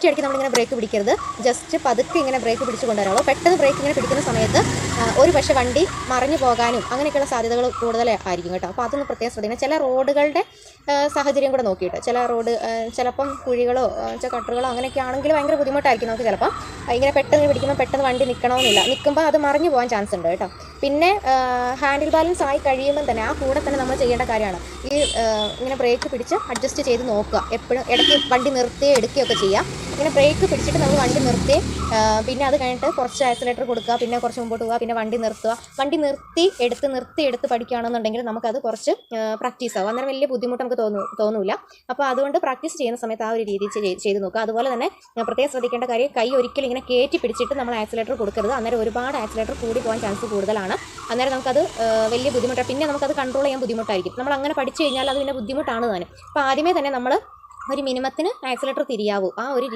ഒറ്റയടിക്ക് നമ്മളിങ്ങനെ ബ്രേക്ക് പിടിക്കരുത്. ജസ്റ്റ് പതുക്കെ ഇങ്ങനെ ബ്രേക്ക് പിടിച്ച് കൊണ്ടുവരാമോ പെട്ടെന്ന് ബ്രേക്ക് ഇങ്ങനെ പിടിക്കുന്ന സമയത്ത് ഒരു പക്ഷേ വണ്ടി മറിഞ്ഞു പോകാനും അങ്ങനെയൊക്കെയുള്ള സാധ്യതകൾ കൂടുതലായിരിക്കും കേട്ടോ. അപ്പോൾ അതൊന്ന് പ്രത്യേകം ശ്രദ്ധിക്കണം. ചില റോഡുകളുടെ സാഹചര്യം കൂടെ നോക്കിയിട്ട് ചില റോഡ് ചിലപ്പം കുഴികളോ കട്ടറുകളോ അങ്ങനെയൊക്കെ ആണെങ്കിൽ ഭയങ്കര ബുദ്ധിമുട്ടായിരിക്കും നമുക്ക് ചിലപ്പം. ഇങ്ങനെ പെട്ടെന്ന് പിടിക്കുമ്പോൾ പെട്ടെന്ന് വണ്ടി നിൽക്കണമെന്നില്ല നിൽക്കുമ്പോൾ അത് മറിഞ്ഞു പോകാൻ ചാൻസ് ഉണ്ട് കേട്ടോ. പിന്നെ ഹാൻഡിൽ ബാലൻസ് ആയി കഴിയുമ്പോൾ തന്നെ ആ കൂടെ തന്നെ നമ്മൾ ചെയ്യേണ്ട കാര്യമാണ്. ഈ ഇങ്ങനെ ബ്രേക്ക് പിടിച്ച് അഡ്ജസ്റ്റ് ചെയ്ത് നോക്കുക. എപ്പോഴും ഇടയ്ക്ക് വണ്ടി നിർത്തുകയോ എടുക്കുകയൊക്കെ ചെയ്യുക ഇങ്ങനെ ബ്രേക്ക് പിടിച്ചിട്ട് നമ്മൾ വണ്ടി നിർത്തി പിന്നെ അത് കഴിഞ്ഞിട്ട് കുറച്ച് ആക്സിലേറ്റർ കൊടുക്കുക പിന്നെ കുറച്ച് മുമ്പോട്ട് പോവുക പിന്നെ വണ്ടി നിർത്തുക. വണ്ടി നിർത്തി എടുത്ത് നിർത്തി എടുത്ത് പഠിക്കുകയാണെന്നുണ്ടെങ്കിൽ നമുക്കത് കുറച്ച് പ്രാക്ടീസ് ആവും. അന്നേരം വലിയ ബുദ്ധിമുട്ട് നമുക്ക് തോന്നു തോന്നൂല. അപ്പോൾ അതുകൊണ്ട് പ്രാക്ടീസ് ചെയ്യുന്ന സമയത്ത് ആ ഒരു രീതിയിൽ ചെയ്ത് നോക്കുക. അതുപോലെ തന്നെ പ്രത്യേകം ശ്രദ്ധിക്കേണ്ട കാര്യം കൈ ഒരിക്കലും ഇങ്ങനെ കയറ്റി പിടിച്ചിട്ട് നമ്മൾ ആക്സിലേറ്റർ കൊടുക്കരുത്. അന്നേരം ഒരുപാട് ആക്സിലേറ്റർ കൂടി പോകാൻ ചാൻസ് കൂടുതലാണ്. അന്നേരം നമുക്കത് വലിയ ബുദ്ധിമുട്ടാണ് പിന്നെ നമുക്കത് കൺട്രോൾ ചെയ്യാൻ ബുദ്ധിമുട്ടായിരിക്കും. നമ്മൾ അങ്ങനെ പഠിച്ചു കഴിഞ്ഞാൽ അത് പിന്നെ ബുദ്ധിമുട്ടാണ് തന്നെ അപ്പോൾ ആദ്യമേ തന്നെ നമ്മൾ ഒരു മിനിമത്തിന് ആക്സിലേറ്റർ തിരിയാവൂ. ആ ഒരു